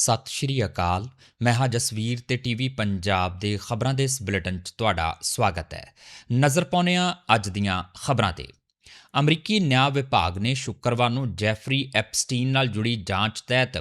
ਸਤਿ ਸ਼੍ਰੀ ਅਕਾਲ। ਮੈਂ ਹਾਂ ਜਸਵੀਰ ਤੇ ਟੀਵੀ ਪੰਜਾਬ ਦੇ ਖਬਰਾਂ ਦੇ ਇਸ ਬੁਲੇਟਿਨ 'ਚ ਤੁਹਾਡਾ ਸਵਾਗਤ ਹੈ। ਨਜ਼ਰ ਪਾਉਂਦੇ ਹਾਂ ਅੱਜ ਦੀਆਂ ਖਬਰਾਂ ਤੇ। ਅਮਰੀਕੀ ਨਿਆਂ ਵਿਭਾਗ ਨੇ ਸ਼ੁੱਕਰਵਾਰ ਨੂੰ ਜੈਫਰੀ ਐਪਸਟੀਨ ਨਾਲ ਜੁੜੀ ਜਾਂਚ ਤਹਿਤ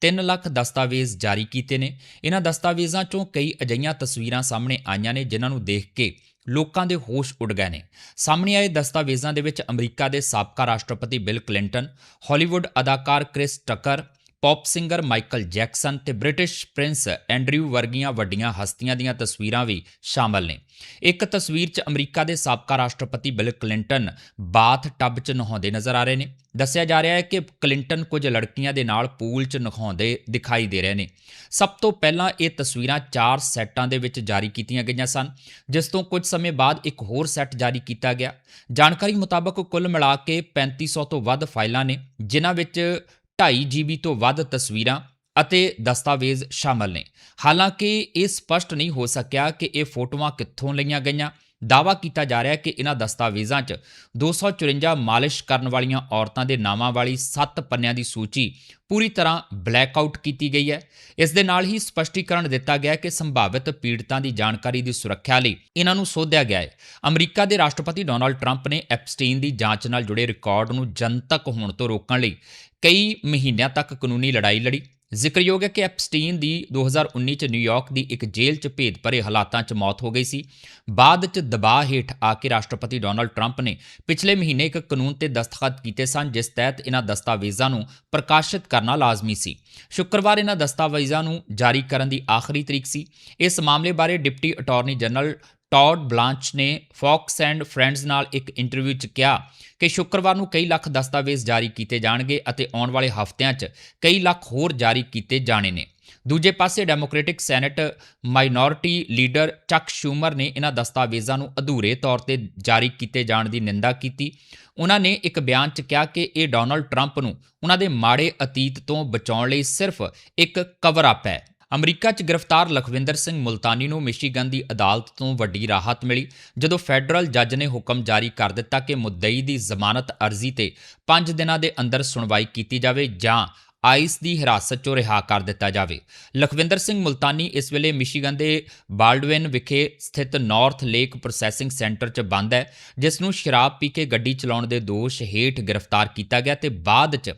3 ਲੱਖ ਦਸਤਾਵੇਜ਼ ਜਾਰੀ ਕੀਤੇ ਨੇ। ਇਹਨਾਂ ਦਸਤਾਵੇਜ਼ਾਂ 'ਚੋਂ ਕਈ ਅਜਈਆਂ ਤਸਵੀਰਾਂ ਸਾਹਮਣੇ ਆਈਆਂ ਨੇ ਜਿਨ੍ਹਾਂ ਨੂੰ ਦੇਖ ਕੇ ਲੋਕਾਂ ਦੇ ਹੋਸ਼ ਉੱਡ ਗਏ ਨੇ। ਸਾਹਮਣੇ ਆਏ ਦਸਤਾਵੇਜ਼ਾਂ ਦੇ ਵਿੱਚ ਅਮਰੀਕਾ ਦੇ ਸਾਬਕਾ ਰਾਸ਼ਟਰਪਤੀ ਬਿਲ ਕਲਿੰਟਨ, ਹਾਲੀਵੁੱਡ ਅਦਾਕਾਰ Chris Tucker pop singer Michael Jackson ਤੇ ਬ੍ਰਿਟਿਸ਼ ਪ੍ਰਿੰਸ ਐਂਡਰਿਊ ਵਰਗੀਆਂ ਵੱਡੀਆਂ ਹਸਤੀਆਂ ਦੀਆਂ ਤਸਵੀਰਾਂ ਵੀ ਸ਼ਾਮਲ ਨੇ। ਇੱਕ ਤਸਵੀਰ 'ਚ ਅਮਰੀਕਾ ਦੇ ਸਾਬਕਾ ਰਾਸ਼ਟਰਪਤੀ ਬਿਲ ਕਲਿੰਟਨ ਬਾਥ ਟੱਬ 'ਚ ਨਹਾਉਂਦੇ ਨਜ਼ਰ ਆ ਰਹੇ ਨੇ। ਦੱਸਿਆ ਜਾ ਰਿਹਾ ਹੈ ਕਿ ਕਲਿੰਟਨ ਕੁਝ ਲੜਕੀਆਂ ਦੇ ਨਾਲ ਪੂਲ 'ਚ ਨਹਾਉਂਦੇ ਦਿਖਾਈ ਦੇ ਰਹੇ ਨੇ। ਸਭ ਤੋਂ ਪਹਿਲਾਂ ਇਹ ਤਸਵੀਰਾਂ ਚਾਰ ਸੈੱਟਾਂ ਦੇ ਵਿੱਚ ਜਾਰੀ ਕੀਤੀਆਂ ਗਈਆਂ ਸਨ, ਜਿਸ ਤੋਂ ਕੁਝ ਸਮੇਂ ਬਾਅਦ ਇੱਕ ਹੋਰ ਸੈੱਟ ਜਾਰੀ ਕੀਤਾ ਗਿਆ। ਜਾਣਕਾਰੀ ਮੁਤਾਬਕ ਕੁੱਲ ਮਿਲਾ ਕੇ 3500 ਤੋਂ ਵੱਧ ਫਾਈਲਾਂ ਨੇ, ਜਿਨ੍ਹਾਂ ਵਿੱਚ 2.5 GB ਤੋਂ ਵੱਧ ਤਸਵੀਰਾਂ ਅਤੇ ਦਸਤਾਵੇਜ਼ ਸ਼ਾਮਲ ਨੇ। ਹਾਲਾਂਕਿ ਇਹ ਸਪਸ਼ਟ ਨਹੀਂ ਹੋ ਸਕਿਆ ਕਿ ਇਹ ਫੋਟੋਆਂ ਕਿੱਥੋਂ ਲਈਆਂ ਗਈਆਂ ਦਾਵਾ ਕੀਤਾ ਜਾ ਰਿਹਾ ਹੈ ਕਿ ਇਹਨਾਂ ਦਸਤਾਵੇਜ਼ਾਂ 'ਚ 254 ਮਾਲਿਸ਼ ਕਰਨ ਵਾਲੀਆਂ ਔਰਤਾਂ ਦੇ ਨਾਵਾਂ ਵਾਲੀ 7 ਪੰਨਿਆਂ ਦੀ ਸੂਚੀ ਪੂਰੀ ਤਰ੍ਹਾਂ ਬਲੈਕ ਆਊਟ ਕੀਤੀ ਗਈ ਹੈ। ਇਸ ਦੇ ਨਾਲ ਹੀ ਸਪਸ਼ਟੀਕਰਨ ਦਿੱਤਾ ਗਿਆ ਕਿ ਸੰਭਾਵਿਤ ਪੀੜਤਾਂ ਦੀ ਜਾਣਕਾਰੀ ਦੀ ਸੁਰੱਖਿਆ ਲਈ ਇਹਨਾਂ ਨੂੰ ਸੋਧਿਆ ਗਿਆ ਹੈ। ਅਮਰੀਕਾ ਦੇ ਰਾਸ਼ਟਰਪਤੀ ਡੋਨਾਲਡ ਟਰੰਪ ਨੇ ਐਪਸਟੀਨ ਦੀ ਜਾਂਚ ਨਾਲ ਜੁੜੇ ਰਿਕਾਰਡ ਨੂੰ ਜਨਤਕ ਹੋਣ ਤੋਂ ਰੋਕਣ ਲਈ ਕਈ ਮਹੀਨਿਆਂ ਤੱਕ ਕਾਨੂੰਨੀ ਲੜਾਈ ਲੜੀ। ਜ਼ਿਕਰਯੋਗ ਹੈ ਕਿ ਐਪਸਟੀਨ ਦੀ 2019 ਚ ਨਿਊਯਾਰਕ ਦੀ ਇੱਕ ਜੇਲ੍ਹ 'ਚ ਭੇਦ ਭਰੇ ਹਾਲਾਤਾਂ 'ਚ ਮੌਤ ਹੋ ਗਈ ਸੀ। ਬਾਅਦ 'ਚ ਦਬਾਅ ਹੇਠ ਆ ਕੇ ਰਾਸ਼ਟਰਪਤੀ ਡੋਨਲਡ ਟਰੰਪ ਨੇ ਪਿਛਲੇ ਮਹੀਨੇ ਇੱਕ ਕਾਨੂੰਨ ਤੇ ਦਸਤਖਤ ਕੀਤੇ ਸਨ, ਜਿਸ ਤਹਿਤ ਇਹਨਾਂ ਦਸਤਾਵੇਜ਼ਾਂ ਨੂੰ ਪ੍ਰਕਾਸ਼ਿਤ ਕਰਨਾ ਲਾਜ਼ਮੀ ਸੀ। ਸ਼ੁੱਕਰਵਾਰ ਇਹਨਾਂ ਦਸਤਾਵੇਜ਼ਾਂ ਨੂੰ ਜਾਰੀ ਕਰਨ ਦੀ ਆਖਰੀ ਤਰੀਕ ਸੀ। ਇਸ ਮਾਮਲੇ ਬਾਰੇ deputy attorney general Todd Blanche ਨੇ ਫੌਕਸ ਐਂਡ ਫਰੈਂਡਸ ਨਾਲ ਇੱਕ ਇੰਟਰਵਿਊ 'ਚ ਕਿਹਾ ਕਿ ਸ਼ੁੱਕਰਵਾਰ ਨੂੰ ਕਈ ਲੱਖ ਦਸਤਾਵੇਜ਼ ਜਾਰੀ ਕੀਤੇ ਜਾਣਗੇ ਅਤੇ ਆਉਣ ਵਾਲੇ ਹਫ਼ਤਿਆਂ 'ਚ ਕਈ ਲੱਖ ਹੋਰ ਜਾਰੀ ਕੀਤੇ ਜਾਣੇ ਨੇ। ਦੂਜੇ ਪਾਸੇ ਡੈਮੋਕ੍ਰੈਟਿਕ ਸੈਨੇਟ ਮਾਈਨੋਰਿਟੀ ਲੀਡਰ ਚੱਕ ਸ਼ੂਮਰ ਨੇ ਇਹਨਾਂ ਦਸਤਾਵੇਜ਼ਾਂ ਨੂੰ ਅਧੂਰੇ ਤੌਰ ਤੇ ਜਾਰੀ ਕੀਤੇ ਜਾਣ ਦੀ ਨਿੰਦਾ ਕੀਤੀ। ਉਹਨਾਂ ਨੇ ਇੱਕ ਬਿਆਨ 'ਚ ਕਿਹਾ ਕਿ ਇਹ ਡੋਨਲਡ ਟਰੰਪ ਨੂੰ ਉਹਨਾਂ ਦੇ ਮਾੜੇ ਅਤੀਤ ਤੋਂ ਬਚਾਉਣ ਲਈ ਸਿਰਫ ਇੱਕ ਕਵਰ ਅਪ ਹੈ। ਅਮਰੀਕਾ 'ਚ ਗ੍ਰਿਫਤਾਰ ਲਖਵਿੰਦਰ ਸਿੰਘ ਮੁਲਤਾਨੀ ਨੂੰ ਮਿਸ਼ੀਗਨ ਦੀ ਅਦਾਲਤ ਤੋਂ ਵੱਡੀ ਰਾਹਤ ਮਿਲੀ, ਜਦੋਂ ਫੈਡਰਲ ਜੱਜ ਨੇ ਹੁਕਮ ਜਾਰੀ ਕਰ ਦਿੱਤਾ ਕਿ ਮੁੱਦਈ ਦੀ ਜ਼ਮਾਨਤ ਅਰਜ਼ੀ ਤੇ 5 ਦਿਨਾਂ ਦੇ ਅੰਦਰ ਸੁਣਵਾਈ ਕੀਤੀ ਜਾਵੇ ਜਾਂ ਆਈਸ ਦੀ ਹਿਰਾਸਤ 'ਚੋਂ ਰਿਹਾ ਕਰ ਦਿੱਤਾ ਜਾਵੇ। ਲਖਵਿੰਦਰ ਸਿੰਘ ਮੁਲਤਾਨੀ ਇਸ ਵੇਲੇ ਮਿਸ਼ੀਗਨ ਦੇ ਬਾਲਡਵਿਨ ਵਿਖੇ ਸਥਿਤ ਨਾਰਥ ਲੇਕ ਪ੍ਰੋਸੈਸਿੰਗ ਸੈਂਟਰ 'ਚ ਬੰਦ ਹੈ, ਜਿਸ ਨੂੰ ਸ਼ਰਾਬ ਪੀ ਕੇ ਗੱਡੀ ਚਲਾਉਣ ਦੇ ਦੋਸ਼ ਹੇਠ ਗ੍ਰਿਫਤਾਰ ਕੀਤਾ ਗਿਆ ਤੇ ਬਾਅਦ 'ਚ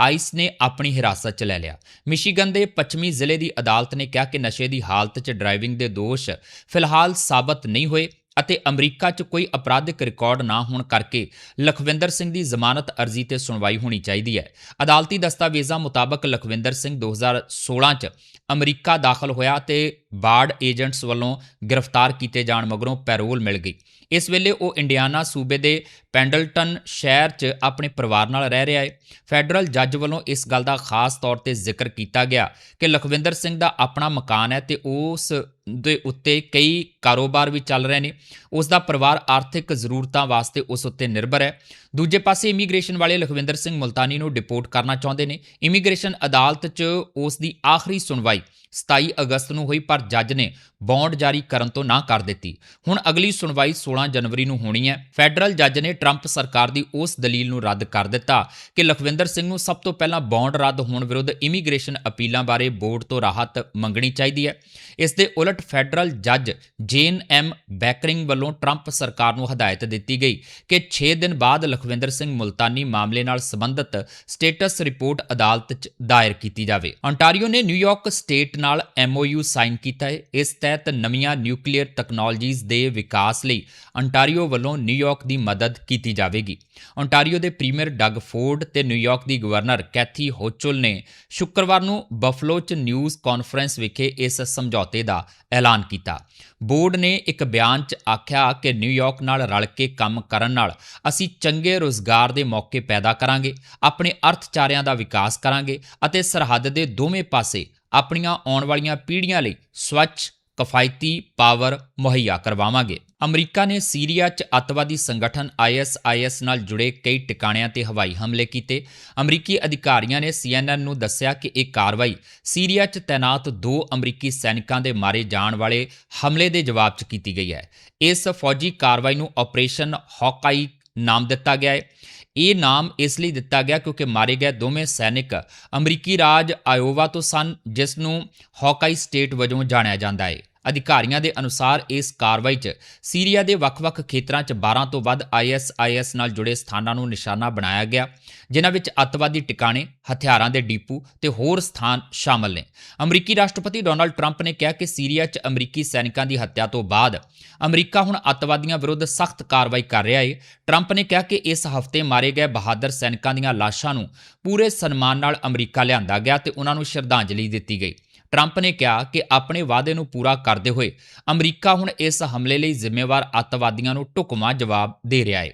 ਆਈਸ ਨੇ ਆਪਣੀ ਹਿਰਾਸਤ 'ਚ ਲੈ ਲਿਆ। ਮਿਸ਼ੀਗਨ ਦੇ ਪੱਛਮੀ ਜ਼ਿਲ੍ਹੇ ਦੀ ਅਦਾਲਤ ਨੇ ਕਿਹਾ ਕਿ ਨਸ਼ੇ ਦੀ ਹਾਲਤ 'ਚ ਡਰਾਈਵਿੰਗ ਦੇ ਦੋਸ਼ ਫਿਲਹਾਲ ਸਾਬਤ ਨਹੀਂ ਹੋਏ ਅਤੇ ਅਮਰੀਕਾ 'ਚ ਕੋਈ ਅਪਰਾਧਿਕ ਰਿਕਾਰਡ ਨਾ ਹੋਣ ਕਰਕੇ ਲਖਵਿੰਦਰ ਸਿੰਘ ਦੀ ਜ਼ਮਾਨਤ ਅਰਜ਼ੀ ਤੇ ਸੁਣਵਾਈ ਹੋਣੀ ਚਾਹੀਦੀ ਹੈ। ਅਦਾਲਤੀ ਦਸਤਾਵੇਜ਼ਾਂ ਮੁਤਾਬਕ ਲਖਵਿੰਦਰ ਸਿੰਘ 2016 'ਚ ਅਮਰੀਕਾ ਦਾਖਲ ਹੋਇਆ ਤੇ ਬਾਰਡ ਏਜੰਟਸ ਵੱਲੋਂ ਗ੍ਰਿਫਤਾਰ ਕੀਤੇ ਜਾਣ ਮਗਰੋਂ ਪੈਰੋਲ ਮਿਲ ਗਈ। ਇਸ ਵੇਲੇ ਉਹ ਇੰਡੀਆਨਾ ਸੂਬੇ ਦੇ ਪੈਂਡਲਟਨ ਸ਼ਹਿਰ 'ਚ ਆਪਣੇ ਪਰਿਵਾਰ ਨਾਲ ਰਹਿ ਰਿਹਾ ਹੈ। ਫੈਡਰਲ ਜੱਜ ਵੱਲੋਂ ਇਸ ਗੱਲ ਦਾ ਖਾਸ ਤੌਰ ਤੇ ਜ਼ਿਕਰ ਕੀਤਾ ਗਿਆ ਕਿ ਲਖਵਿੰਦਰ ਸਿੰਘ ਦਾ ਆਪਣਾ ਮਕਾਨ ਹੈ ਤੇ ਉਸ ਦੇ ਉੱਤੇ ਕਈ ਕਾਰੋਬਾਰ ਵੀ ਚੱਲ ਰਹੇ ਨੇ। ਉਸ ਦਾ ਪਰਿਵਾਰ ਆਰਥਿਕ ਜ਼ਰੂਰਤਾਂ ਵਾਸਤੇ ਉਸ ਉੱਤੇ ਨਿਰਭਰ ਹੈ। ਦੂਜੇ ਪਾਸੇ ਇਮੀਗ੍ਰੇਸ਼ਨ ਵਾਲੇ ਲਖਵਿੰਦਰ ਸਿੰਘ ਮੁਲਤਾਨੀ ਨੂੰ ਡਿਪੋਰਟ ਕਰਨਾ ਚਾਹੁੰਦੇ ਨੇ। ਇਮੀਗ੍ਰੇਸ਼ਨ ਅਦਾਲਤ 'ਚ ਉਸ ਦੀ ਆਖਰੀ ਸੁਣਵਾਈ 27 ਅਗਸਤ ਨੂੰ ਹੋਈ, ਪਰ ਜੱਜ ਨੇ ਬੌਂਡ ਜਾਰੀ ਕਰਨ ਤੋਂ ਨਾ ਕਰ ਦਿੱਤੀ। ਹੁਣ ਅਗਲੀ ਸੁਣਵਾਈ 16 ਜਨਵਰੀ ਨੂੰ ਹੋਣੀ ਹੈ। ਫੈਡਰਲ ਜੱਜ ਨੇ ਟਰੰਪ ਸਰਕਾਰ ਦੀ ਉਸ ਦਲੀਲ ਨੂੰ ਰੱਦ ਕਰ ਦਿੱਤਾ ਕਿ ਲਖਵਿੰਦਰ ਸਿੰਘ ਨੂੰ ਸਭ ਤੋਂ ਪਹਿਲਾਂ ਬੌਂਡ ਰੱਦ ਹੋਣ ਵਿਰੁੱਧ ਇਮੀਗ੍ਰੇਸ਼ਨ ਅਪੀਲਾਂ ਬਾਰੇ ਬੋਰਡ ਤੋਂ ਰਾਹਤ ਮੰਗਣੀ ਚਾਹੀਦੀ ਹੈ। ਇਸ ਦੇ ਉਲਟ ਫੈਡਰਲ ਜੱਜ ਜੇਨ ਐਮ ਬੈਕਰਿੰਗ ਵੱਲੋਂ ਟਰੰਪ ਸਰਕਾਰ ਨੂੰ ਹਦਾਇਤ ਦਿੱਤੀ ਗਈ ਕਿ 6 ਦਿਨ ਬਾਅਦ ਲਖਵਿੰਦਰ ਸਿੰਘ ਮੁਲਤਾਨੀ ਮਾਮਲੇ ਨਾਲ ਸੰਬੰਧਿਤ ਸਟੇਟਸ ਰਿਪੋਰਟ ਅਦਾਲਤ 'ਚ ਦਾਇਰ ਕੀਤੀ ਜਾਵੇ। Ontario ਨੇ ਨਿਊਯਾਰਕ ਸਟੇਟ ਨਾਲ MOU ਸਾਈਨ ਕੀਤਾ ਹੈ। ਇਸ ਤਹਿਤ ਨਵੀਆਂ ਨਿਊਕਲੀਅਰ ਟੈਕਨੋਲੋਜੀਜ਼ ਦੇ ਵਿਕਾਸ ਲਈ ਅੰਟਾਰੀਓ ਵੱਲੋਂ ਨਿਊਯਾਰਕ ਦੀ ਮਦਦ ਕੀਤੀ ਜਾਵੇਗੀ। Ontario ਦੇ ਪ੍ਰੀਮੀਅਰ ਡਗ ਫੋਰਡ ਤੇ ਨਿਊਯਾਰਕ ਦੀ ਗਵਰਨਰ ਕੈਥੀ ਹੋਚੁਲ ਨੇ ਸ਼ੁੱਕਰਵਾਰ ਨੂੰ ਬਫਲੋ 'ਚ ਨਿਊਜ਼ ਕਾਨਫਰੰਸ ਵਿਖੇ ਇਸ ਸਮਝੌਤੇ ਦਾ ਐਲਾਨ ਕੀਤਾ। ਬੋਰਡ ਨੇ ਇੱਕ ਬਿਆਨ 'ਚ ਆਖਿਆ ਕਿ ਨਿਊਯਾਰਕ ਨਾਲ ਰਲ ਕੇ ਕੰਮ ਕਰਨ ਨਾਲ ਅਸੀਂ ਚੰਗੇ ਰੋਜ਼ਗਾਰ ਦੇ ਮੌਕੇ ਪੈਦਾ ਕਰਾਂਗੇ, ਆਪਣੇ ਅਰਥਚਾਰਿਆਂ ਦਾ ਵਿਕਾਸ ਕਰਾਂਗੇ ਅਤੇ ਸਰਹੱਦ ਦੇ ਦੋਵੇਂ ਪਾਸੇ ਆਪਣੀਆਂ ਆਉਣ ਵਾਲੀਆਂ ਪੀੜ੍ਹੀਆਂ ਲਈ ਸਵੱਛ ਕਿਫਾਇਤੀ ਪਾਵਰ ਮੁਹੱਈਆ ਕਰਵਾਵਾਂਗੇ। ਅਮਰੀਕਾ ਨੇ ਸੀਰੀਆ 'ਚ ਅੱਤਵਾਦੀ ਸੰਗਠਨ ISIS ਨਾਲ ਜੁੜੇ ਕਈ ਟਿਕਾਣਿਆਂ ਤੇ ਹਵਾਈ ਹਮਲੇ ਕੀਤੇ। ਅਮਰੀਕੀ ਅਧਿਕਾਰੀਆਂ ਨੇ CNN ਨੂੰ ਦੱਸਿਆ ਕਿ ਇਹ ਕਾਰਵਾਈ ਸੀਰੀਆ 'ਚ ਤੈਨਾਤ ਦੋ ਅਮਰੀਕੀ ਸੈਨਿਕਾਂ ਦੇ ਮਾਰੇ ਜਾਣ ਵਾਲੇ ਹਮਲੇ ਦੇ ਜਵਾਬ 'ਚ ਕੀਤੀ ਗਈ ਹੈ। ਇਸ ਫੌਜੀ ਕਾਰਵਾਈ ਨੂੰ ਆਪਰੇਸ਼ਨ ਹੌਕਾਈ ਨਾਮ ਦਿੱਤਾ ਗਿਆ ਹੈ। ਇਹ ਨਾਮ ਇਸ ਲਈ ਦਿੱਤਾ ਗਿਆ ਕਿਉਂਕਿ ਮਾਰੇ ਗਏ ਦੋਵੇਂ ਸੈਨਿਕ ਅਮਰੀਕੀ ਰਾਜ ਆਇਓਵਾ ਤੋਂ ਸਨ, ਜਿਸ ਨੂੰ ਹੌਕਾਈ ਸਟੇਟ ਵਜੋਂ ਜਾਣਿਆ ਜਾਂਦਾ ਹੈ। ਅਧਿਕਾਰੀਆਂ ਦੇ ਅਨੁਸਾਰ ਇਸ ਕਾਰਵਾਈ 'ਚ ਸੀਰੀਆ ਦੇ ਵੱਖ-ਵੱਖ ਖੇਤਰਾਂ 'ਚ 12 ਤੋਂ ਵੱਧ ISIS ਨਾਲ ਜੁੜੇ ਸਥਾਨਾਂ ਨੂੰ ਨਿਸ਼ਾਨਾ ਬਣਾਇਆ ਗਿਆ, ਜਿਨ੍ਹਾਂ ਵਿੱਚ ਅੱਤਵਾਦੀ ਟਿਕਾਣੇ, ਹਥਿਆਰਾਂ ਦੇ ਡੀਪੂ ਤੇ ਹੋਰ ਸਥਾਨ ਸ਼ਾਮਲ ਨੇ। ਅਮਰੀਕੀ ਰਾਸ਼ਟਰਪਤੀ ਡੋਨਾਲਡ ਟਰੰਪ ਨੇ ਕਿਹਾ ਕਿ ਸੀਰੀਆ 'ਚ ਅਮਰੀਕੀ ਸੈਨਿਕਾਂ ਦੀ ਹੱਤਿਆ ਤੋਂ ਬਾਅਦ ਅਮਰੀਕਾ ਹੁਣ ਅੱਤਵਾਦੀਆਂ ਵਿਰੁੱਧ ਸਖਤ ਕਾਰਵਾਈ ਕਰ ਰਿਹਾ ਹੈ ਟਰੰਪ ਨੇ ਕਿਹਾ ਕਿ ਇਸ ਹਫ਼ਤੇ ਮਾਰੇ ਗਏ ਬਹਾਦਰ ਸੈਨਿਕਾਂ ਦੀਆਂ ਲਾਸ਼ਾਂ ਨੂੰ ਪੂਰੇ ਸਨਮਾਨ ਨਾਲ ਅਮਰੀਕਾ ਲਿਆਂਦਾ ਗਿਆ ਤੇ ਉਹਨਾਂ ਨੂੰ ਸ਼ਰਧਾਂਜਲੀ ਦਿੱਤੀ ਗਈ। ਟਰੰਪ ਨੇ ਕਿਹਾ ਕਿ ਆਪਣੇ ਵਾਅਦੇ ਨੂੰ ਪੂਰਾ ਕਰਦੇ ਹੋਏ ਅਮਰੀਕਾ ਹੁਣ ਇਸ ਹਮਲੇ ਲਈ ਜ਼ਿੰਮੇਵਾਰ ਅੱਤਵਾਦੀਆਂ ਨੂੰ ਢੁਕਵਾਂ ਜਵਾਬ ਦੇ ਰਿਹਾ ਹੈ।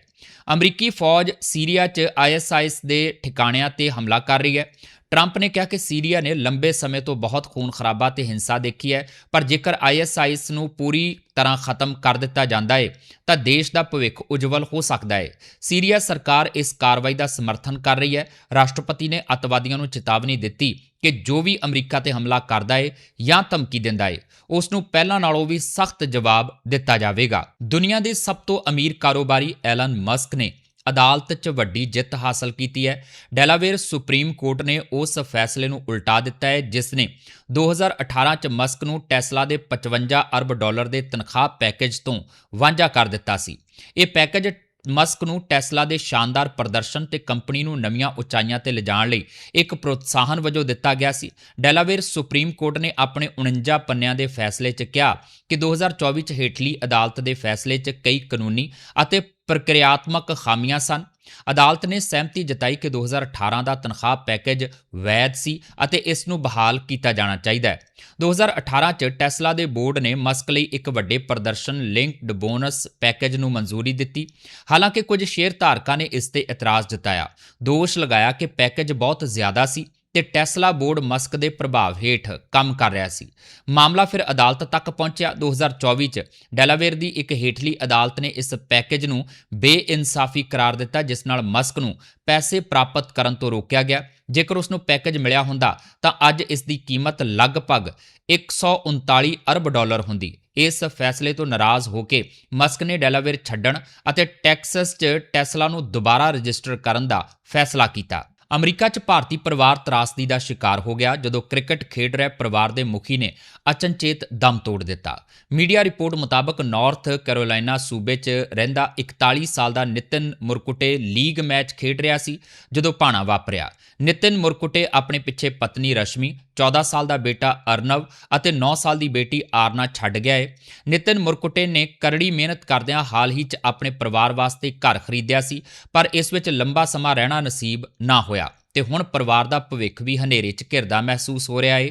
ਅਮਰੀਕੀ ਫੌਜ ਸੀਰੀਆ 'ਚ ਆਈਐਸਆਈਐਸ ਦੇ ਠਿਕਾਣਿਆਂ ਤੇ ਹਮਲਾ ਕਰ ਰਹੀ ਹੈ। ਟਰੰਪ ਨੇ ਕਿਹਾ ਕਿ ਸੀਰੀਆ ਨੇ ਲੰਬੇ ਸਮੇਂ ਤੋਂ ਬਹੁਤ ਖੂਨ ਖਰਾਬਾ ਤੇ ਹਿੰਸਾ ਦੇਖੀ ਹੈ, ਪਰ ਜੇਕਰ ਆਈਐਸਆਈਐਸ ਨੂੰ ਪੂਰੀ ਤਰ੍ਹਾਂ ਖਤਮ ਕਰ ਦਿੱਤਾ ਜਾਂਦਾ ਹੈ ਤਾਂ ਦੇਸ਼ ਦਾ ਭਵਿੱਖ ਉਜਵਲ ਹੋ ਸਕਦਾ ਹੈ ਸੀਰੀਆ ਸਰਕਾਰ ਇਸ ਕਾਰਵਾਈ ਦਾ ਸਮਰਥਨ ਕਰ ਰਹੀ ਹੈ। ਰਾਸ਼ਟਰਪਤੀ ਨੇ ਅੱਤਵਾਦੀਆਂ ਨੂੰ ਚੇਤਾਵਨੀ ਦਿੱਤੀ ਕਿ ਜੋ ਵੀ ਅਮਰੀਕਾ ਤੇ ਹਮਲਾ ਕਰਦਾ ਹੈ ਜਾਂ ਧਮਕੀ ਦਿੰਦਾ ਹੈ ਉਸ ਨੂੰ ਪਹਿਲਾਂ ਨਾਲੋਂ ਵੀ ਸਖਤ ਜਵਾਬ ਦਿੱਤਾ ਜਾਵੇਗਾ। ਦੁਨੀਆ ਦੇ ਸਭ ਤੋਂ ਅਮੀਰ ਕਾਰੋਬਾਰੀ ਐਲਨ ਮਸਕ ਨੇ ਅਦਾਲਤ 'ਚ ਵੱਡੀ ਜਿੱਤ ਹਾਸਲ ਕੀਤੀ ਹੈ। ਡੈਲਾਵੇਅਰ ਸੁਪਰੀਮ ਕੋਰਟ ਨੇ ਉਸ ਫੈਸਲੇ ਨੂੰ ਉਲਟਾ ਦਿੱਤਾ ਹੈ, ਜਿਸ ਨੇ 2018 'ਚ ਮਸਕ ਨੂੰ ਟੈਸਲਾ ਦੇ 55 ਅਰਬ ਡਾਲਰ ਦੇ ਤਨਖਾਹ ਪੈਕੇਜ ਤੋਂ ਵਾਂਝਾ ਕਰ ਦਿੱਤਾ ਸੀ। ਇਹ ਪੈਕੇਜ ਮਸਕ ਨੂੰ ਟੈਸਲਾ ਦੇ ਸ਼ਾਨਦਾਰ ਪ੍ਰਦਰਸ਼ਨ ਤੇ ਕੰਪਨੀ ਨੂੰ ਨਵੀਆਂ ਉਚਾਈਆਂ ਤੇ ਲਿਜਾਣ ਲਈ ਇੱਕ ਪ੍ਰੋਤਸਾਹਨ ਵਜੋਂ ਦਿੱਤਾ ਗਿਆ ਸੀ। ਡੈਲਾਵੇਅਰ ਸੁਪਰੀਮ ਕੋਰਟ ਨੇ ਆਪਣੇ 49 ਪੰਨਿਆਂ ਦੇ ਫੈਸਲੇ 'ਚ ਕਿਹਾ ਕਿ 2024 'ਚ ਹੇਠਲੀ ਅਦਾਲਤ ਦੇ ਫੈਸਲੇ 'ਚ ਕਈ ਕਾਨੂੰਨੀ ਅਤੇ ਪ੍ਰਕਿਰਿਆਤਮਕ ਖਾਮੀਆਂ ਸਨ। ਅਦਾਲਤ ਨੇ ਸਹਿਮਤੀ ਜਤਾਈ ਕਿ 2018 ਦਾ ਤਨਖਾਹ ਪੈਕੇਜ ਵੈਧ ਸੀ ਅਤੇ ਇਸ ਨੂੰ ਬਹਾਲ ਕੀਤਾ ਜਾਣਾ ਚਾਹੀਦਾ ਹੈ। 2018 ਚ ਟੈਸਲਾ ਦੇ ਬੋਰਡ ਨੇ ਮਸਕ ਲਈ ਇੱਕ ਵੱਡੇ ਪ੍ਰਦਰਸ਼ਨ ਲਿੰਕਡ ਬੋਨਸ ਪੈਕੇਜ ਨੂੰ ਮਨਜ਼ੂਰੀ ਦਿੱਤੀ। ਹਾਲਾਂਕਿ ਕੁਝ ਸ਼ੇਅਰ ਧਾਰਕਾਂ ਨੇ ਇਸ ਤੇ ਇਤਰਾਜ਼ ਜਤਾਇਆ। ਦੋਸ਼ ਲਗਾਇਆ ਕਿ ਪੈਕੇਜ ਬਹੁਤ ਜ਼ਿਆਦਾ ਸੀ ਤੇ ਟੈਸਲਾ ਬੋਰਡ ਮਸਕ ਦੇ ਪ੍ਰਭਾਵ ਹੇਠ ਕੰਮ ਕਰ ਰਿਹਾ ਸੀ। ਮਾਮਲਾ ਫਿਰ ਅਦਾਲਤ ਤੱਕ ਪਹੁੰਚਿਆ। 2024 ਚ ਡੈਲਾਵੇਰ ਦੀ ਇੱਕ ਹੇਠਲੀ ਅਦਾਲਤ ਨੇ ਇਸ ਪੈਕੇਜ ਨੂੰ ਬੇਇਨਸਾਫੀ ਕਰਾਰ ਦਿੱਤਾ, ਜਿਸ ਨਾਲ ਮਸਕ ਨੂੰ ਪੈਸੇ ਪ੍ਰਾਪਤ ਕਰਨ ਤੋਂ ਰੋਕਿਆ ਗਿਆ। ਜੇਕਰ ਉਸ ਨੂੰ ਪੈਕੇਜ ਮਿਲਿਆ ਹੁੰਦਾ, ਤਾਂ ਅੱਜ ਇਸ ਦੀ ਕੀਮਤ ਲਗਭਗ 139 ਅਰਬ ਡਾਲਰ ਹੁੰਦੀ। ਇਸ ਫੈਸਲੇ ਤੋਂ ਨਾਰਾਜ਼ ਹੋ ਕੇ ਮਸਕ ਨੇ ਡੈਲਾਵੇਰ ਛੱਡਣ ਅਤੇ ਟੈਕਸਸ 'ਚ ਟੈਸਲਾ ਨੂੰ ਦੁਬਾਰਾ ਰਜਿਸਟਰ ਕਰਨ ਦਾ ਫੈਸਲਾ ਕੀਤਾ। ਅਮਰੀਕਾ 'ਚ ਭਾਰਤੀ ਪਰਿਵਾਰ ਤਰਾਸਦੀ ਦਾ ਸ਼ਿਕਾਰ ਹੋ ਗਿਆ ਜਦੋਂ ਕ੍ਰਿਕਟ ਖੇਡ ਰਹੇ ਪਰਿਵਾਰ ਦੇ ਮੁਖੀ ਨੇ ਅਚਨਚੇਤ ਦਮ ਤੋੜ ਦਿੱਤਾ। ਮੀਡੀਆ ਰਿਪੋਰਟ ਮੁਤਾਬਕ ਨਾਰਥ ਕੈਰੋਲਾਈਨਾ ਸੂਬੇ 'ਚ ਰਹਿੰਦਾ 41 ਸਾਲ ਦਾ ਨਿਤਿਨ ਮੁਰਕੁਟੇ ਲੀਗ ਮੈਚ ਖੇਡ ਰਿਹਾ ਸੀ, ਜਦੋਂ ਭਾਣਾ ਵਾਪਰਿਆ। ਨਿਤਿਨ ਮੁਰਕੁਟੇ ਆਪਣੇ ਪਿੱਛੇ ਪਤਨੀ ਰਸ਼ਮੀ 14 ਸਾਲ ਦਾ ਬੇਟਾ ਅਰਨਵ ਅਤੇ 9 ਸਾਲ ਦੀ ਬੇਟੀ ਆਰਨਾ ਛੱਡ ਗਿਆ ਹੈ ਨਿਤਿਨ ਮੁਰਕੁਟੇ ਨੇ ਕਰੜੀ ਮਿਹਨਤ ਕਰਦਿਆਂ ਹਾਲ ਹੀ 'ਚ ਆਪਣੇ ਪਰਿਵਾਰ ਵਾਸਤੇ ਘਰ ਖਰੀਦਿਆ ਸੀ, ਪਰ ਇਸ ਵਿੱਚ ਲੰਬਾ ਸਮਾਂ ਰਹਿਣਾ ਨਸੀਬ ਨਾ ਹੋਇਆ। ਤੇ ਹੁਣ ਪਰਿਵਾਰ ਦਾ ਭਵਿੱਖ ਵੀ ਹਨੇਰੇ 'ਚ ਘਿਰਦਾ ਮਹਿਸੂਸ ਹੋ ਰਿਹਾ ਏ।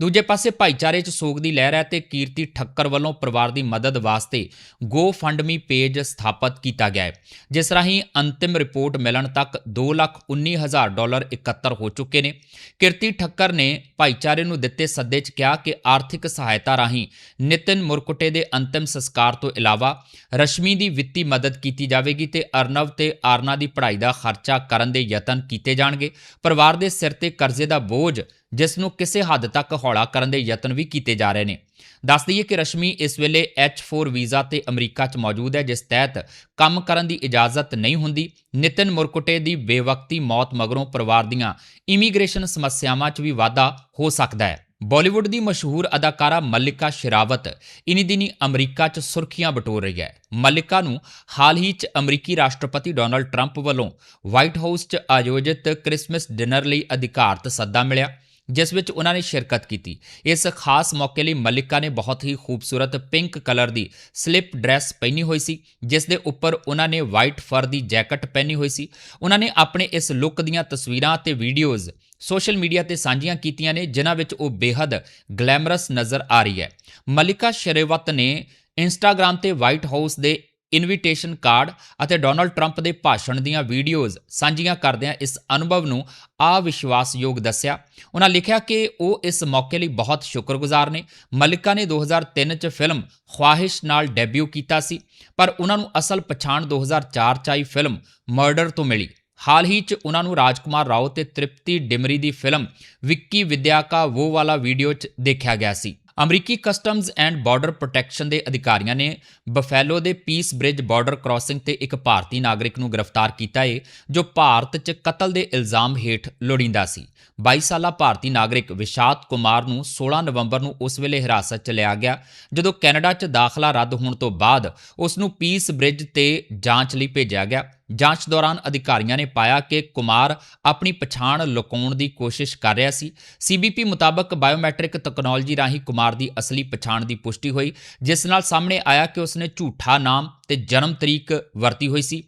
ਦੂਜੇ ਪਾਸੇ ਭਾਈਚਾਰੇ 'ਚ ਸੋਗ ਦੀ ਲਹਿਰ ਹੈ ਤੇ ਕੀਰਤੀ ਠੱਕਰ ਵੱਲੋਂ ਪਰਿਵਾਰ ਦੀ ਮਦਦ ਵਾਸਤੇ ਗੋ ਫੰਡਮੀ ਪੇਜ ਸਥਾਪਿਤ ਕੀਤਾ ਗਿਆ ਹੈ ਜਿਸ ਰਾਹੀਂ ਅੰਤਿਮ ਰਿਪੋਰਟ ਮਿਲਣ ਤੱਕ 219000 ਡਾਲਰ ਇਕੱਤਰ ਹੋ ਚੁੱਕੇ ਨੇ। ਕੀਰਤੀ ਠੱਕਰ ਨੇ ਭਾਈਚਾਰੇ ਨੂੰ ਦਿੱਤੇ ਸੱਦੇ 'ਚ ਕਿਹਾ ਕਿ ਆਰਥਿਕ ਸਹਾਇਤਾ ਰਾਹੀਂ ਨਿਤਿਨ ਮੁਰਕੁਟੇ ਦੇ ਅੰਤਿਮ ਸੰਸਕਾਰ ਤੋਂ ਇਲਾਵਾ ਰਸ਼ਮੀ ਦੀ ਵਿੱਤੀ ਮਦਦ ਕੀਤੀ ਜਾਵੇਗੀ ਤੇ ਅਰਨਵ ਤੇ ਆਰਨਾ ਦੀ ਪੜ੍ਹਾਈ ਦਾ ਖਰਚਾ ਕਰਨ ਦੇ ਯਤਨ ਕੀਤੇ ਜਾਣਗੇ। ਪਰਿਵਾਰ ਦੇ ਸਿਰ ਤੇ ਕਰਜ਼ੇ ਦਾ ਬੋਝ, ਜਿਸ ਨੂੰ ਕਿਸੇ ਹੱਦ ਤੱਕ ਹੌਲਾ ਕਰਨ ਦੇ ਯਤਨ ਵੀ ਕੀਤੇ ਜਾ ਰਹੇ ਨੇ। ਦੱਸ ਦਈਏ ਕਿ ਰਸ਼ਮੀ ਇਸ ਵੇਲੇ H4 ਵੀਜ਼ਾ ਤੇ ਅਮਰੀਕਾ 'ਚ ਮੌਜੂਦ ਹੈ, ਜਿਸ ਤਹਿਤ ਕੰਮ ਕਰਨ ਦੀ ਇਜਾਜ਼ਤ ਨਹੀਂ ਹੁੰਦੀ। ਨਿਤਿਨ ਮੁਰਕੁਟੇ ਦੀ ਬੇਵਕਤੀ ਮੌਤ ਮਗਰੋਂ ਪਰਿਵਾਰ ਦੀਆਂ ਇਮੀਗ੍ਰੇਸ਼ਨ ਸਮੱਸਿਆਵਾਂ 'ਚ ਵੀ ਵਾਧਾ ਹੋ ਸਕਦਾ ਹੈ। ਬਾਲੀਵੁੱਡ ਦੀ ਮਸ਼ਹੂਰ ਅਦਾਕਾਰਾ ਮਲਿਕਾ ਸ਼ਰਾਵਤ ਇਨੀ ਦਿਨੀ ਅਮਰੀਕਾ 'ਚ ਸੁਰਖੀਆਂ ਬਟੋਰ ਰਹੀ ਹੈ। ਮਲਿਕਾ ਨੂੰ ਹਾਲ ਹੀ 'ਚ ਅਮਰੀਕੀ ਰਾਸ਼ਟਰਪਤੀ ਡੋਨਲਡ ਟਰੰਪ ਵੱਲੋਂ ਵਾਈਟ ਹਾਊਸ 'ਚ ਆਯੋਜਿਤ ਕ੍ਰਿਸਮਸ ਡਿਨਰ ਲਈ ਅਧਿਕਾਰਤ ਸੱਦਾ ਮਿਲਿਆ। ਜਿਸ ਵਿੱਚ ਉਹਨਾਂ ਨੇ ਸ਼ਿਰਕਤ ਕੀਤੀ। ਇਸ ਖਾਸ ਮੌਕੇ ਲਈ ਮਲਿਕਾ ਨੇ ਬਹੁਤ ਹੀ ਖੂਬਸੂਰਤ ਪਿੰਕ ਕਲਰ ਦੀ ਸਲਿਪ ਡਰੈਸ ਪਹਿਨੀ ਹੋਈ ਸੀ, ਜਿਸ ਦੇ ਉੱਪਰ ਉਹਨਾਂ ਨੇ ਵਾਈਟ ਫਰ ਦੀ ਜੈਕਟ ਪਹਿਨੀ ਹੋਈ ਸੀ। ਉਹਨਾਂ ਨੇ ਆਪਣੇ ਇਸ ਲੁੱਕ ਦੀਆਂ ਤਸਵੀਰਾਂ ਤੇ ਵੀਡੀਓਜ਼ ਸੋਸ਼ਲ ਮੀਡੀਆ ਤੇ ਸਾਂਝੀਆਂ ਕੀਤੀਆਂ ਨੇ, ਜਿਨ੍ਹਾਂ ਵਿੱਚ ਉਹ ਬੇहद ਗਲੈਮਰਸ ਨਜ਼ਰ ਆ ਰਹੀ ਹੈ। ਮਲਿਕਾ ਸ਼ਰੇਵਤ ਨੇ ਇੰਸਟਾਗ੍ਰam ਤੇ ਵਾਈਟ ਹਾਊਸ ਦੇ ਇਨਵੀਟੇਸ਼ਨ ਕਾਰਡ ਅਤੇ ਡੋਨਲਡ ਟਰੰਪ ਦੇ ਭਾਸ਼ਣ ਦੀਆਂ ਵੀਡੀਓਜ਼ ਸਾਂਝੀਆਂ ਕਰਦਿਆਂ ਇਸ ਅਨੁਭਵ ਨੂੰ ਅਵਿਸ਼ਵਾਸਯੋਗ ਦੱਸਿਆ। ਉਹਨਾਂ ਲਿਖਿਆ ਕਿ ਉਹ ਇਸ ਮੌਕੇ ਲਈ ਬਹੁਤ ਸ਼ੁਕਰਗੁਜ਼ਾਰ ਨੇ। ਮਲਿਕਾ ਨੇ 2003 ਚ ਫਿਲਮ ਖਵਾਹਿਸ਼ ਨਾਲ ਡੈਬਿਊ ਕੀਤਾ ਸੀ, ਪਰ ਉਹਨਾਂ ਨੂੰ ਅਸਲ ਪਛਾਣ 2004 ਚ ਆਈ ਫਿਲਮ ਮਰਡਰ ਤੋਂ ਮਿਲੀ। ਹਾਲ ਹੀ ਚ ਉਹਨਾਂ ਨੂੰ ਰਾਜਕੁਮਾਰ ਰਾਓ ਤੇ ਤ੍ਰਿਪਤੀ ਡਿਮਰੀ ਦੀ ਫਿਲਮ ਵਿੱਕੀ ਵਿਦਿਆ ਕਾ ਵੋ ਵਾਲਾ ਵੀਡੀਓ ਚ ਦੇਖਿਆ ਗਿਆ ਸੀ। ਅਮਰੀਕੀ ਕਸਟਮਜ਼ ਐਂਡ ਬਾਰਡਰ ਪ੍ਰੋਟੈਕਸ਼ਨ ਦੇ ਅਧਿਕਾਰੀਆਂ ਨੇ ਬਫੈਲੋ ਦੇ ਪੀਸ ਬ੍ਰਿਜ ਬਾਰਡਰ ਕ੍ਰਾਸਿੰਗ ਤੇ ਇੱਕ ਭਾਰਤੀ ਨਾਗਰਿਕ ਨੂੰ ਗ੍ਰਿਫਤਾਰ ਕੀਤਾ ਹੈ ਜੋ ਭਾਰਤ 'ਚ ਕਤਲ ਦੇ ਇਲਜ਼ਾਮ ਹੇਠ ਲੋੜੀਂਦਾ ਸੀ। 22 ਸਾਲਾ ਭਾਰਤੀ ਨਾਗਰਿਕ ਵਿਸ਼ਾਤ ਕੁਮਾਰ ਨੂੰ 16 ਨਵੰਬਰ ਨੂੰ ਉਸ ਵੇਲੇ ਹਿਰਾਸਤ 'ਚ ਲਿਆ ਗਿਆ, ਜਦੋਂ ਕੈਨੇਡਾ 'ਚ ਦਾਖਲਾ ਰੱਦ ਹੋਣ ਤੋਂ ਬਾਅਦ ਉਸ ਨੂੰ ਪੀਸ ਬ੍ਰਿਜ ਤੇ ਜਾਂਚ ਲਈ ਭੇਜਿਆ ਗਿਆ। ਜਾਂਚ ਦੌਰਾਨ ਅਧਿਕਾਰੀਆਂ ਨੇ ਪਾਇਆ ਕਿ ਕੁਮਾਰ ਆਪਣੀ ਪਛਾਣ ਲੁਕਾਉਣ ਦੀ ਕੋਸ਼ਿਸ਼ ਕਰ ਰਿਹਾ ਸੀ। ਸੀਬੀਪੀ ਮੁਤਾਬਕ ਬਾਇਓਮੈਟ੍ਰਿਕ ਤਕਨਾਲੋਜੀ ਰਾਹੀਂ ਕੁਮਾਰ ਦੀ ਅਸਲੀ ਪਛਾਣ ਦੀ ਪੁਸ਼ਟੀ ਹੋਈ, ਜਿਸ ਨਾਲ ਸਾਹਮਣੇ ਆਇਆ ਕਿ ਉਸਨੇ ਝੂਠਾ ਨਾਮ ਤੇ ਜਨਮ ਤਰੀਕ ਵਰਤੀ ਹੋਈ ਸੀ।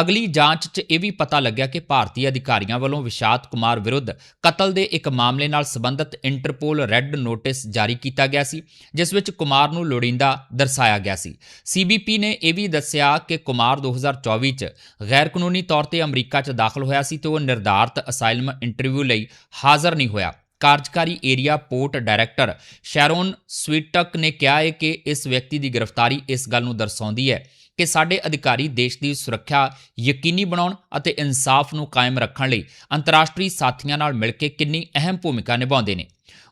ਅਗਲੀ ਜਾਂਚ 'ਚ ਇਹ ਵੀ ਪਤਾ ਲੱਗਿਆ ਕਿ ਭਾਰਤੀ ਅਧਿਕਾਰੀਆਂ ਵੱਲੋਂ ਵਿਸ਼ਾਤ ਕੁਮਾਰ ਵਿਰੁੱਧ ਕਤਲ ਦੇ ਇੱਕ ਮਾਮਲੇ ਨਾਲ ਸੰਬੰਧਿਤ ਇੰਟਰਪੋਲ ਰੈੱਡ ਨੋਟਿਸ ਜਾਰੀ ਕੀਤਾ ਗਿਆ ਸੀ, ਜਿਸ ਵਿੱਚ ਕੁਮਾਰ ਨੂੰ ਲੋੜੀਂਦਾ ਦਰਸਾਇਆ ਗਿਆ ਸੀ। ਸੀਬੀਪੀ ਨੇ ਇਹ ਵੀ ਦੱਸਿਆ ਕਿ ਕੁਮਾਰ 2024 'ਚ ਗੈਰ ਕਾਨੂੰਨੀ ਤੌਰ ਤੇ ਅਮਰੀਕਾ 'ਚ ਦਾਖਲ ਹੋਇਆ ਸੀ ਤੇ ਉਹ ਨਿਰਧਾਰਤ ਅਸਾਈਲਮ ਇੰਟਰਵਿਊ ਲਈ ਹਾਜ਼ਰ ਨਹੀਂ ਹੋਇਆ। ਕਾਰਜਕਾਰੀ ਏਰੀਆ ਪੋਰਟ ਡਾਇਰੈਕਟਰ ਸ਼ੈਰੋਨ ਸਵੀਟਕ ਨੇ ਕਿਹਾ ਹੈ ਕਿ ਇਸ ਵਿਅਕਤੀ ਦੀ ਗ੍ਰਿਫਤਾਰੀ ਇਸ ਗੱਲ ਨੂੰ ਦਰਸਾਉਂਦੀ ਹੈ ਕਿ ਸਾਡੇ ਅਧਿਕਾਰੀ ਦੇਸ਼ ਦੀ ਸੁਰੱਖਿਆ ਯਕੀਨੀ ਬਣਾਉਣ ਅਤੇ ਇਨਸਾਫ ਨੂੰ ਕਾਇਮ ਰੱਖਣ ਲਈ ਅੰਤਰਰਾਸ਼ਟਰੀ ਸਾਥੀਆਂ ਨਾਲ ਮਿਲ ਕੇ ਕਿੰਨੀ ਅਹਿਮ ਭੂਮਿਕਾ ਨਿਭਾਉਂਦੇ ਨੇ।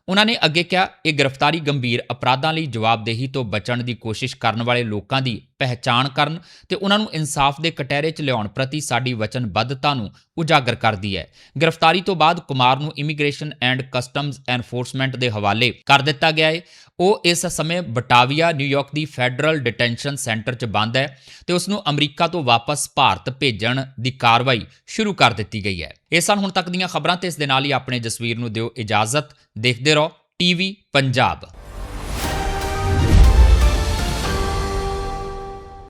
ਉਹਨਾਂ ਨੇ ਅੱਗੇ ਕਿਹਾ, ਇਹ ਗ੍ਰਿਫਤਾਰੀ ਗੰਭੀਰ ਅਪਰਾਧਾਂ ਲਈ ਜਵਾਬਦੇਹੀ ਤੋਂ ਬਚਣ ਦੀ ਕੋਸ਼ਿਸ਼ ਕਰਨ ਵਾਲੇ ਲੋਕਾਂ ਦੀ ਪਹਿਚਾਣ ਕਰਨ ਤੇ ਉਹਨਾਂ ਨੂੰ ਇਨਸਾਫ ਦੇ ਕਟਹਿਰੇ 'ਚ ਲਿਆਉਣ ਪ੍ਰਤੀ ਸਾਡੀ ਵਚਨਬੱਧਤਾ ਨੂੰ ਉਜਾਗਰ ਕਰਦੀ ਹੈ। ਗ੍ਰਿਫਤਾਰੀ ਤੋਂ ਬਾਅਦ ਕੁਮਾਰ ਨੂੰ ਇਮੀਗ੍ਰੇਸ਼ਨ ਐਂਡ ਕਸਟਮਜ਼ ਐਨਫੋਰਸਮੈਂਟ ਦੇ ਹਵਾਲੇ ਕਰ ਦਿੱਤਾ ਗਿਆ ਹੈ ਉਹ ਇਸ ਸਮੇਂ ਬਟਾਵੀਆ ਨਿਊਯਾਰਕ ਦੀ ਫੈਡਰਲ ਡਿਟੈਂਸ਼ਨ ਸੈਂਟਰ 'ਚ ਬੰਦ ਹੈ ਤੇ ਉਸ ਨੂੰ ਅਮਰੀਕਾ ਤੋਂ ਵਾਪਸ ਭਾਰਤ ਭੇਜਣ ਦੀ ਕਾਰਵਾਈ ਸ਼ੁਰੂ ਕਰ ਦਿੱਤੀ ਗਈ ਹੈ। ਇਹ ਸਨ ਹੁਣ ਤੱਕ ਦੀਆਂ ਖਬਰਾਂ ਤੇ ਇਸ ਦੇ ਨਾਲ ਹੀ ਆਪਣੇ ਜਸਵੀਰ ਨੂੰ ਦਿਓ ਇਜਾਜ਼ਤ। ਦੇਖਦੇ ਰਹੋ, ਟੀਵੀ ਪੰਜਾਬ।